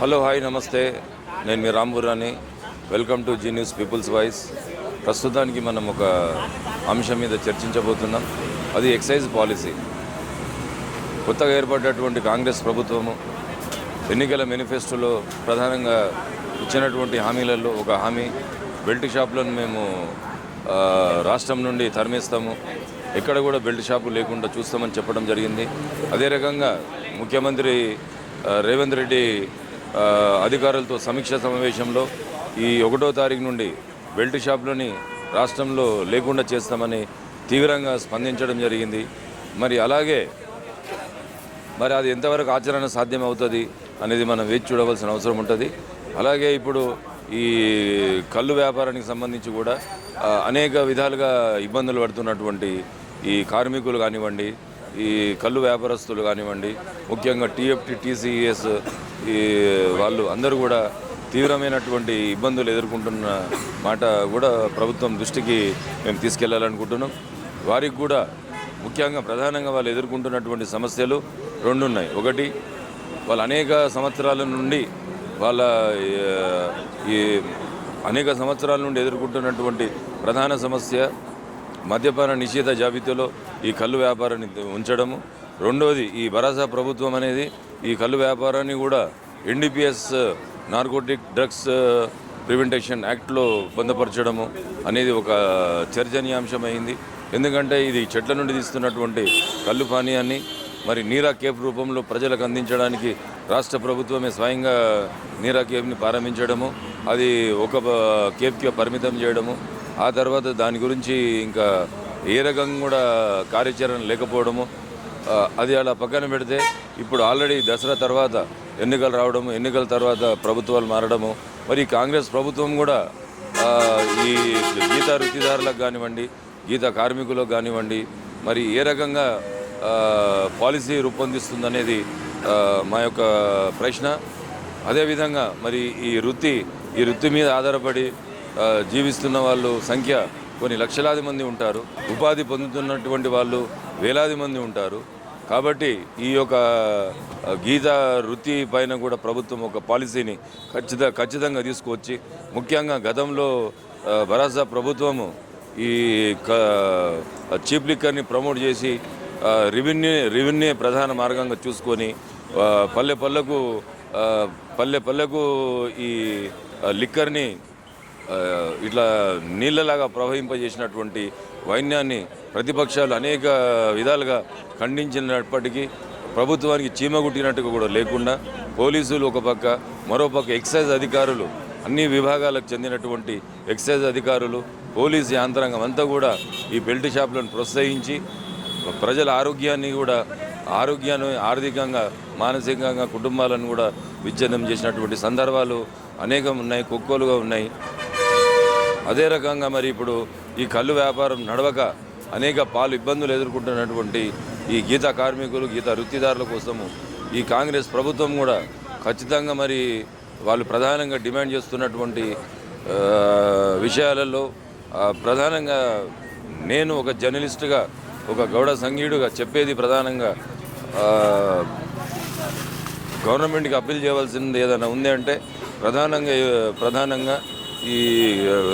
Hello hi namaste. నేను మీ Ramburani welcome to Zee News people's voice. ప్రస్తుతానికి మనం ఒక అంశం మీద చర్చించబోతున్నాం. అది ఎక్సైజ్ పాలసీ. కొత్తగా ఏర్పడ్డటువంటి కాంగ్రెస్ ప్రభుత్వము ఎన్నికల మేనిఫెస్టోలో ప్రధానంగా ఇచ్చినటువంటి హామీలలో ఒక హామీ. బెల్ట్ షాపులను మేము రాష్ట్రం నుండి తరిమేస్తాము. ఎక్కడ కూడా బెల్ట్ షాపు లేకుండా చూస్తామని చెప్పడం జరిగింది. అదే రకంగా ముఖ్యమంత్రి రేవంత్ రెడ్డి అధికారులతో సమీక్ష సమావేశంలో ఈ ఒకటో తారీఖు నుండి బెల్ట్ షాపులని రాష్ట్రంలో లేకుండా చేస్తామని తీవ్రంగా స్పందించడం జరిగింది. మరి అలాగే మరి అది ఎంతవరకు ఆచరణ సాధ్యం అవుతుంది అనేది మనం వేచి చూడవలసిన అవసరం ఉంటుంది. అలాగే ఇప్పుడు ఈ కళ్ళు వ్యాపారానికి సంబంధించి కూడా అనేక విధాలుగా ఇబ్బందులు పడుతున్నటువంటి ఈ కార్మికులు కానివ్వండి ఈ కళ్ళు వ్యాపారస్తులు కానివ్వండి ముఖ్యంగా టీఎఫ్టీ టీసీఎస్ ఈ వాళ్ళు అందరూ కూడా తీవ్రమైనటువంటి ఇబ్బందులు ఎదుర్కొంటున్న మాట కూడా ప్రభుత్వం దృష్టికి మేము తీసుకెళ్ళాలనుకుంటున్నాం. వారికి కూడా ముఖ్యంగా ప్రధానంగా వాళ్ళు ఎదుర్కొంటున్నటువంటి సమస్యలు రెండు ఉన్నాయి ఒకటి వాళ్ళు అనేక సంవత్సరాల నుండి వాళ్ళ ఈ అనేక సంవత్సరాల నుండి ఎదుర్కొంటున్నటువంటి ప్రధాన సమస్య మద్యపాన నిషేధ జాబితాలో ఈ కళ్ళు వ్యాపారాన్ని ఉంచడము. రెండవది ఈ భరాసా ప్రభుత్వం అనేది ఈ కళ్ళు వ్యాపారాన్ని కూడా ఎన్డీపీఎస్ నార్కోటిక్ డ్రగ్స్ ప్రివెంటేషన్ యాక్ట్లో పొందపరచడము అనేది ఒక చర్చనీయాంశమైంది. ఎందుకంటే ఇది చెట్ల నుండి తీస్తున్నటువంటి కళ్ళు పానీయాన్ని మరి నీరా కేఫ్ రూపంలో ప్రజలకు అందించడానికి రాష్ట్ర ప్రభుత్వమే స్వయంగా నీరా కేఫ్ని ప్రారంభించడము అది ఒక uh, కేఫ్కి పరిమితం చేయడము ఆ తర్వాత దాని గురించి ఇంకా ఏ రకంగా కూడా కార్యాచరణ లేకపోవడము అది అలా పక్కన పెడితే ఇప్పుడు ఆల్రెడీ దసరా తర్వాత ఎన్నికలు రావడము ఎన్నికల తర్వాత ప్రభుత్వాలు మారడము మరి కాంగ్రెస్ ప్రభుత్వం కూడా ఈ గీత వృత్తిదారులకు కానివ్వండి గీత కార్మికులకు కానివ్వండి మరి ఏ రకంగా పాలసీ రూపొందిస్తుందనేది మా యొక్క ప్రశ్న. అదేవిధంగా మరి ఈ వృత్తి ఈ వృత్తి మీద ఆధారపడి జీవిస్తున్న వాళ్ళు సంఖ్య కొన్ని లక్షలాది మంది ఉంటారు. ఉపాధి పొందుతున్నటువంటి వాళ్ళు వేలాది మంది ఉంటారు. కాబట్టి ఈ యొక్క గీత వృత్తి పైన కూడా ప్రభుత్వం ఒక పాలసీని ఖచ్చిత ఖచ్చితంగా తీసుకువచ్చి ముఖ్యంగా గతంలో భరాసా ప్రభుత్వము ఈ క- చీప్ లిక్కర్ని ప్రమోట్ చేసి రెవెన్యూ రెవెన్యూ ప్రధాన మార్గంగా చూసుకొని పల్లె పల్లెకు పల్లె పల్లెకు ఈ లిక్కర్ని ఇట్లా నీళ్ళలాగా ప్రవహింపజేసినటువంటి వైన్యాన్ని ప్రతిపక్షాలు అనేక విధాలుగా ఖండించినప్పటికీ ప్రభుత్వానికి చీమ కుట్టినట్టుగా కూడా లేకుండా పోలీసులు ఒక పక్క మరోపక్క ఎక్సైజ్ అధికారులు అన్ని విభాగాలకు చెందినటువంటి ఎక్సైజ్ అధికారులు పోలీసు యాంత్రాంగం అంతా కూడా ఈ బెల్ట్ షాపులను ప్రోత్సహించి ప్రజల ఆరోగ్యాన్ని కూడా ఆరోగ్యాన్ని ఆర్థికంగా మానసికంగా కుటుంబాలను కూడా విచ్ఛిన్నం చేసినటువంటి సందర్భాలు అనేకం ఉన్నాయి కుక్కలుగా ఉన్నాయి. అదే రకంగా మరి ఇప్పుడు ఈ కళ్ళు వ్యాపారం నడవక అనేక పాలు ఇబ్బందులు ఎదుర్కొంటున్నటువంటి ఈ గీత కార్మికులు గీత వృత్తిదారుల కోసము ఈ కాంగ్రెస్ ప్రభుత్వం కూడా ఖచ్చితంగా మరి వాళ్ళు ప్రధానంగా డిమాండ్ చేస్తున్నటువంటి విషయాలలో ప్రధానంగా నేను ఒక జర్నలిస్టుగా ఒక గౌడ సంఘీయుడుగా చెప్పేది ప్రధానంగా గవర్నమెంట్కి అప్పీల్ చేయవలసింది ఏదైనా ఉంది అంటే ప్రధానంగా ప్రధానంగా ఈ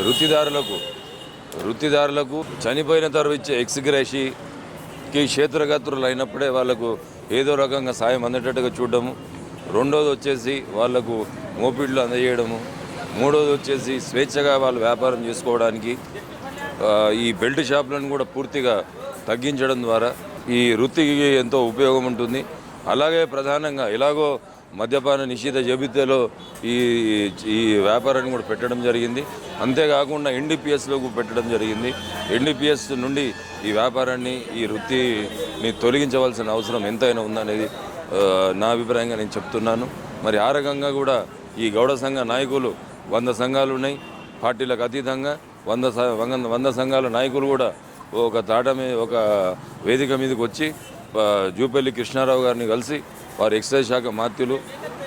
వృత్తిదారులకు వృత్తిదారులకు చనిపోయిన తర్వాత ఇచ్చే ఎక్స్గ్రేషికి క్షేత్రగాత్రులు అయినప్పుడే వాళ్ళకు ఏదో రకంగా సాయం అందేటట్టుగా చూడడము. రెండోది వచ్చేసి వాళ్ళకు మోపిడ్లు అందజేయడము. మూడోది వచ్చేసి స్వేచ్ఛగా వాళ్ళు వ్యాపారం చేసుకోవడానికి ఈ బెల్ట్ షాపులను కూడా పూర్తిగా తగ్గించడం ద్వారా ఈ వృత్తికి ఎంతో ఉపయోగం ఉంటుంది. అలాగే ప్రధానంగా ఎలాగో మద్యపాన నిషేధ జాబితాలో ఈ ఈ వ్యాపారాన్ని కూడా పెట్టడం జరిగింది. అంతేకాకుండా ఎన్డీపీఎస్లో పెట్టడం జరిగింది. ఎన్డీపీఎస్ నుండి ఈ వ్యాపారాన్ని ఈ వృత్తిని తొలగించవలసిన అవసరం ఎంతైనా ఉందనేది నా అభిప్రాయంగా నేను చెప్తున్నాను. మరి ఆ రకంగా కూడా ఈ గౌడ సంఘ నాయకులు వంద సంఘాలు ఉన్నాయి. పార్టీలకు అతీతంగా వంద వంద సంఘాల నాయకులు కూడా ఒక తాట ఒక వేదిక మీదకి వచ్చి జూపల్లి కృష్ణారావు గారిని కలిసి వారి ఎక్సైజ్ శాఖ మాత్యులు.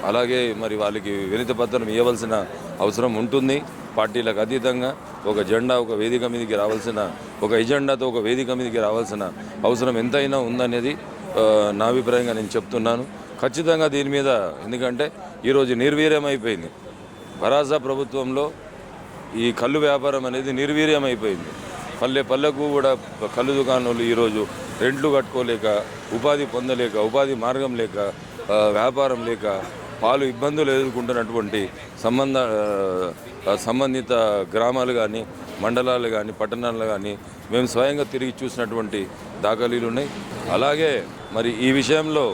అలాగే మరి వాళ్ళకి వినతి పత్రం ఇవ్వవలసిన అవసరం ఉంటుంది. పార్టీలకు అతీతంగా ఒక జెండా ఒక వేదిక మీదకి రావాల్సిన ఒక ఎజెండాతో ఒక వేదిక మీదకి రావాల్సిన అవసరం ఎంతైనా ఉందనేది నా అభిప్రాయంగా నేను చెప్తున్నాను. ఖచ్చితంగా దీని మీద ఎందుకంటే ఈరోజు నిర్వీర్యం అయిపోయింది భరాసా ప్రభుత్వంలో ఈ కళ్ళు వ్యాపారం అనేది నిర్వీర్యం అయిపోయింది పల్లె పల్లెకు కూడా కళ్ళు దుకాణాలు ఈరోజు రెంట్లు కట్టుకోలేక ఉపాధి పొందలేక ఉపాధి మార్గం లేక వ్యాపారం లేక పాలు ఇబ్బందులు ఎదుర్కొంటున్నటువంటి సంబంధ సంబంధిత గ్రామాలు కానీ మండలాలు కానీ పట్టణాలు కానీ మేము స్వయంగా తిరిగి చూసినటువంటి దాఖలీలు ఉన్నాయి. అలాగే మరి ఈ విషయంలో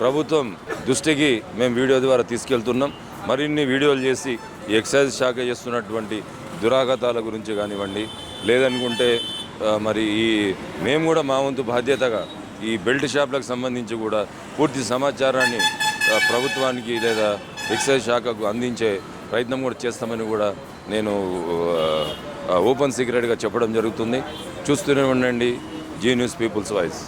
ప్రభుత్వం దృష్టికి మేము వీడియో ద్వారా తీసుకెళ్తున్నాం. మరిన్ని వీడియోలు చేసి ఎక్సైజ్ శాఖ చేస్తున్నటువంటి దురాఘాతాల గురించి కానివ్వండి లేదనుకుంటే మరి ఈ మేము కూడా మా వంతు బాధ్యతగా ఈ బెల్ట్ షాప్లకు సంబంధించి కూడా పూర్తి సమాచారాన్ని ప్రభుత్వానికి లేదా ఎక్సైజ్ శాఖకు అందించే ప్రయత్నం కూడా చేస్తామని కూడా నేను ఓపెన్ సీక్రెట్గా చెప్పడం జరుగుతుంది. చూస్తూనే ఉండండి జీ న్యూస్ పీపుల్స్ వాయిస్